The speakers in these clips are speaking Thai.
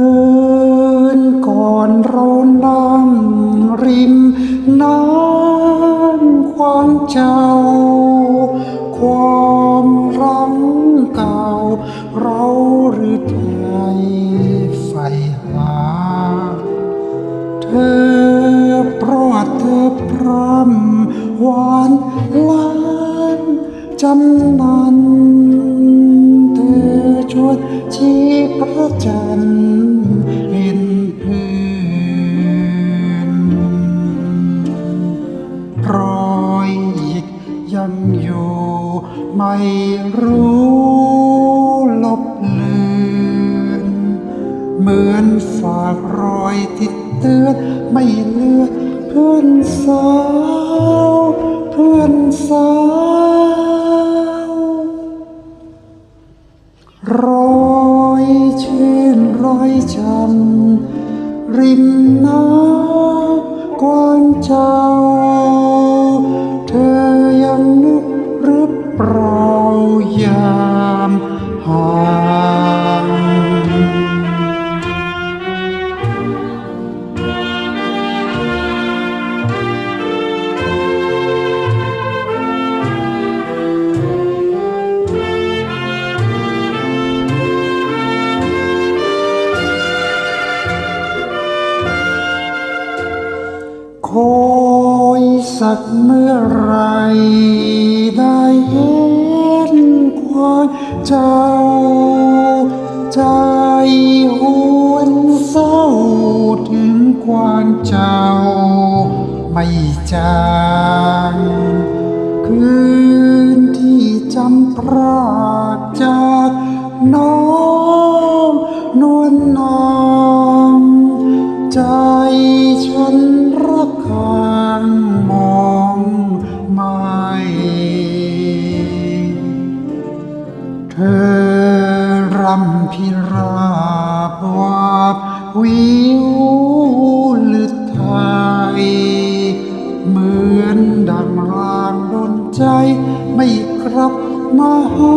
ืนก่อนเรานั่งริมน้ำควางเจ้า ความรังเก่า เราหรือไทยใฝ่หา เธอโปรดเธอพร่ำหวานล้านจำมัน วนชี้พระจันทร์เห็นพื้นรอยหยิกยังอยู่ ไม่รู้ลบเลือนเหมือนฝากรอยที่เตือนไม่เลือนเพื่อนสาว เพื่อนสาวรอ รอยจำริมน้ำกว้างเจ้า ยสักเมื่อไรได้เห็นความเจ้า ใจหวนเศร้าถึงความเจ้า ไม่จางคืนที่จำพราจากน้อง ฉันรักคางมองไม่เธอรำพิราบวาบวิวหรือไทย เหมือนดังรางดนใจไม่กลับมาหา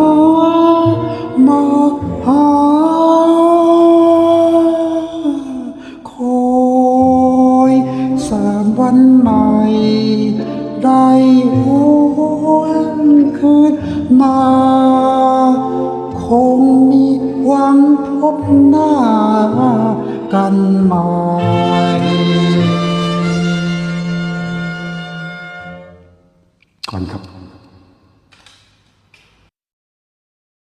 มาคงมีหวังพบหน้ากันใหม่ก่อนครับ